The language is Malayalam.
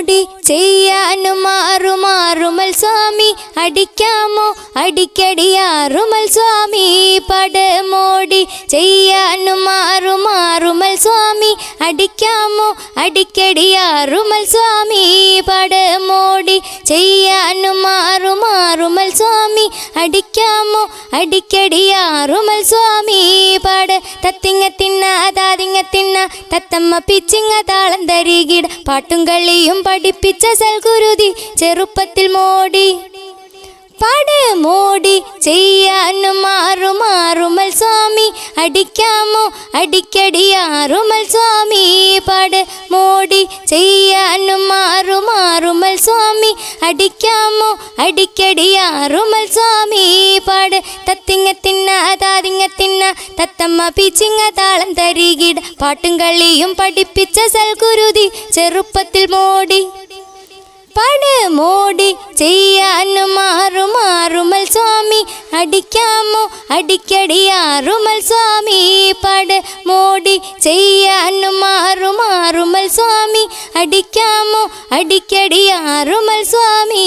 മോടി ചെയ്യാനും മാറുമാറുമൽ സ്വാമി അടിക്കാമോ? അടിക്കടിയാറുമൽ സ്വാമി പടമോടി ചെയ്യാനും മാറുമാറുമൽ സ്വാമി അടിക്കാമോ? അടിക്കടിയാറുമൽ സ്വാമി പടമോടി ചെയ്യാനും മാറുമാറുമൽ സ്വാമി അടിക്കാമോ? അടിക്കടിയാറുമൽ സ്വാമി പാട്. തത്തിങ്ങ തിന്ന അതാതിങ്ങ തിന്ന തത്തമ്മ പിച്ചിങ്ങ താളം തരികിട. പാട്ടും കളിയും പഠിപ്പിച്ച സൽഗുരുതി ചെറുപ്പത്തിൽ മോടി. പാട് മോടി ചെയ്യാനും മാറുമാറുമൽ സ്വാമി അടിക്കാമോ? അടിക്കടിയാറുമൽ സ്വാമി പാട്. മോടി ചെയ്യാനും മാറുമാറുമൽ സ്വാമി അടിക്കാമോ? അടിക്കടി ആറുമൽ സ്വാമി പാട്. തത്തിങ്ങ തിന്ന താതിങ്ങ തിന്ന തത്തമ്മ പിച്ചിങ്ങ താളം തരികിട. പാട്ടും കളിയും പഠിപ്പിച്ച സൽഗുരുതി ചെറുപ്പത്തിൽ മോടി. പാട് മോടി ചെയ്യാനും അടിക്കാമോ? അടിക്കടിയാറുമൽ സ്വാമി പട മോടി ചെയ്യാനും മാറുമാറുമൽ സ്വാമി. അടിക്കാമോ? അടിക്കടിയാറുമൽ സ്വാമി.